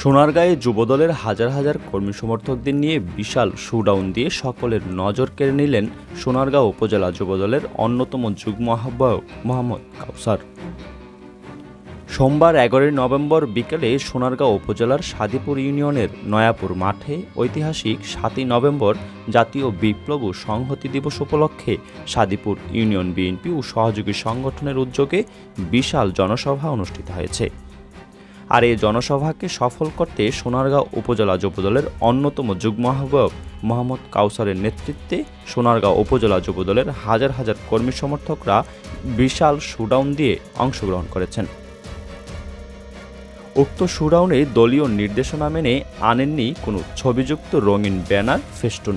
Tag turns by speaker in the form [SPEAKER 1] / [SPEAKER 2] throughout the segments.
[SPEAKER 1] সোনারগাঁয়ে যুবদলের হাজার হাজার কর্মী সমর্থকদের নিয়ে বিশাল শোডাউন দিয়ে সকলের নজর কেড়ে নিলেন সোনারগাঁও উপজেলা যুবদলের অন্যতম যুগ্ম আহ্বায়ক মোহাম্মদ কাউসার। সোমবার এগারোই নভেম্বর বিকেলে সোনারগাঁও উপজেলার সাদিপুর ইউনিয়নের নয়াপুর মাঠে ঐতিহাসিক সাতই নভেম্বর জাতীয় বিপ্লব ও সংহতি দিবস উপলক্ষে সাদিপুর ইউনিয়ন বিএনপি ও সহযোগী সংগঠনের উদ্যোগে বিশাল জনসভা অনুষ্ঠিত হয়েছে। আর এই জনসভাকে সফল করতে সোনারগাঁও উপজেলা যুবদলের অন্যতম যুগ্ম আহ্বায়ক মোহাম্মদ কাউসারের নেতৃত্বে সোনারগাঁও উপজেলা যুবদলের হাজার হাজার কর্মী সমর্থকরা বিশাল শুডাউন দিয়ে অংশগ্রহণ করেছেন। উক্ত শুডাউনে দলীয় নির্দেশনা মেনে আনেননি কোনো ছবিযুক্ত রঙিন ব্যানার, ফেস্টুন।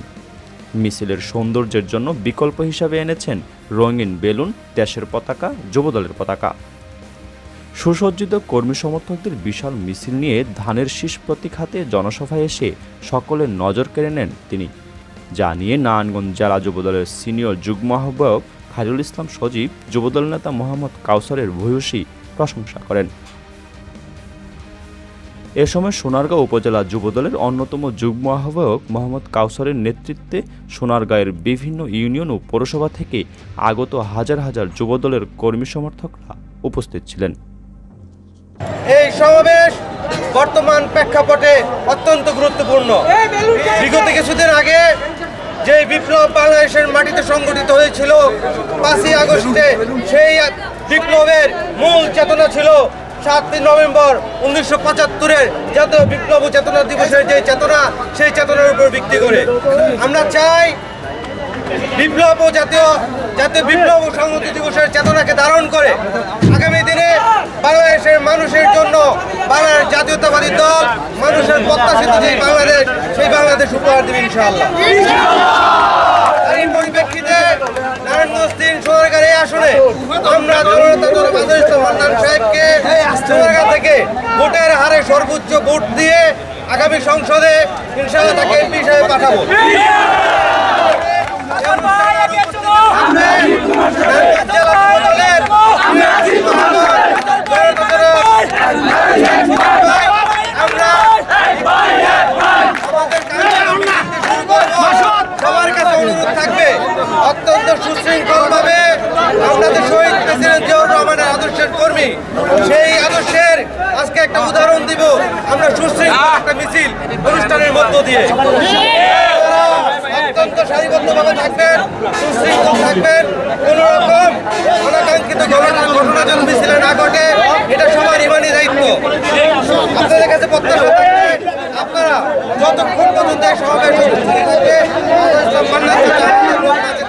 [SPEAKER 1] মিছিলের সৌন্দর্যের জন্য বিকল্প হিসাবে এনেছেন রঙিন বেলুন, দেশের পতাকা, যুবদলের পতাকা। সুসজ্জিত কর্মী সমর্থকদের বিশাল মিছিল নিয়ে ধানের শীষ প্রতীক হাতে জনসভায় এসে সকলের নজর কেড়ে নেন তিনি। যা নিয়ে নারায়ণগঞ্জ জেলা যুবদলের সিনিয়র যুগ্ম আহ্বায়ক খায়রুল ইসলাম সজীব, যুবদল নেতা মোহাম্মদ কাউসারের ভূয়সী প্রশংসা করেন। এ সময় সোনারগাঁও উপজেলা যুবদলের অন্যতম যুগ্ম আহ্বায়ক মোহাম্মদ কাউসারের নেতৃত্বে সোনারগাঁয়ের বিভিন্ন ইউনিয়ন ও পৌরসভা থেকে আগত হাজার হাজার যুবদলের কর্মী সমর্থকরা উপস্থিত ছিলেন।
[SPEAKER 2] এই সমাবেশ বর্তমান প্রেক্ষাপটে অত্যন্ত গুরুত্বপূর্ণ। বিগত কিছুদিন আগে যে বিপ্লব বাংলাদেশের মাটিতে সংগঠিত হয়েছিল, পাঁচই আগস্টে সেই বিপ্লবের মূল চেতনা ছিল সাতই নভেম্বর উনিশশো পঁচাত্তরের জাতীয় বিপ্লব চেতনা দিবসের যে চেতনা, সেই চেতনার উপর ভিত্তি করে। আমরা চাই বিপ্লব ও জাতীয় জাতীয় বিপ্লব ও সংহতি দিবসের চেতনাকে ধারণ করে আগামী দিনে বাংলাদেশের মানুষের জন্য বাংলাদেশ জাতীয়তাবাদী দল মানুষের প্রত্যাশিত যে বাংলাদেশ সেই বাংলাদেশ উপহার দেবে ইনশাআল্লাহ। পরিপ্রেক্ষিতে নারায়ণগঞ্জ তিন সোনারগাঁর এই আসনে আমরা জনতা দল বাদল ইসলাম সাহেবকে সোনারগাঁ থেকে ভোটের হারে সর্বোচ্চ ভোট দিয়ে আগামী সংসদে ইনশাআল্লাহ তাকে এমপি হিসেবে পাঠাবো। অত্যন্ত সুশৃঙ্খল ভাবে আপনাদের শহীদ প্রেসিডেন্ট জিয়াউর রহমানের আদর্শের কর্মী। সেই আদর্শের আজকে একটা উদাহরণ দিব। আমরা সুশৃঙ্খল একটা মিছিল অনুষ্ঠানের মধ্য দিয়ে। অত্যন্ত থাকবেন, সুশৃঙ্খল থাকবেন। কোন রকম অনাকাঙ্ক্ষিত ঘটনা যেন মিছিলে না ঘটে, এটা সবার ইমানি দায়িত্ব। আপনাদের কাছে প্রত্যাশা থাকবে, আপনারা যতক্ষণ পর্যন্ত থাকবে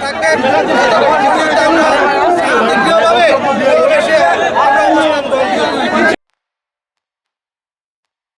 [SPEAKER 2] থাকবেন